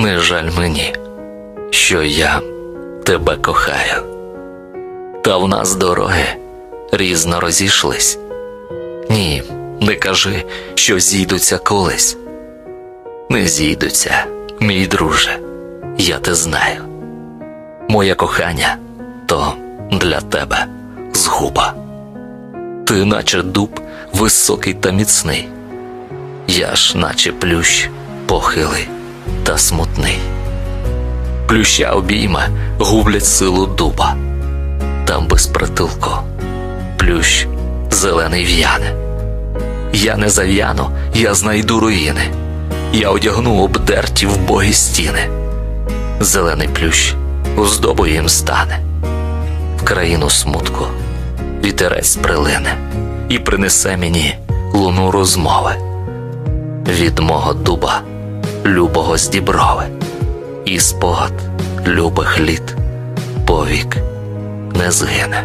Не жаль мені, що я тебе кохаю. Та в нас дороги різно розійшлись. Ні, не кажи, що зійдуться колись. Не зійдуться, мій друже, я те знаю. Моє кохання то для тебе згуба. Ти, наче дуб, високий та міцний. Я ж, наче плющ, похилий та смутний. Плюща обійма гублять силу дуба. Там без притулку плющ зелений в'яне. Я не зав'яну, я знайду руїни. Я одягну обдерті вбогі стіни. Зелений плющ оздобою їм стане. В країну смутку вітерець прилине і принесе мені луну розмови від мого дуба, любого з діброви, і спогад любих літ повік не згине.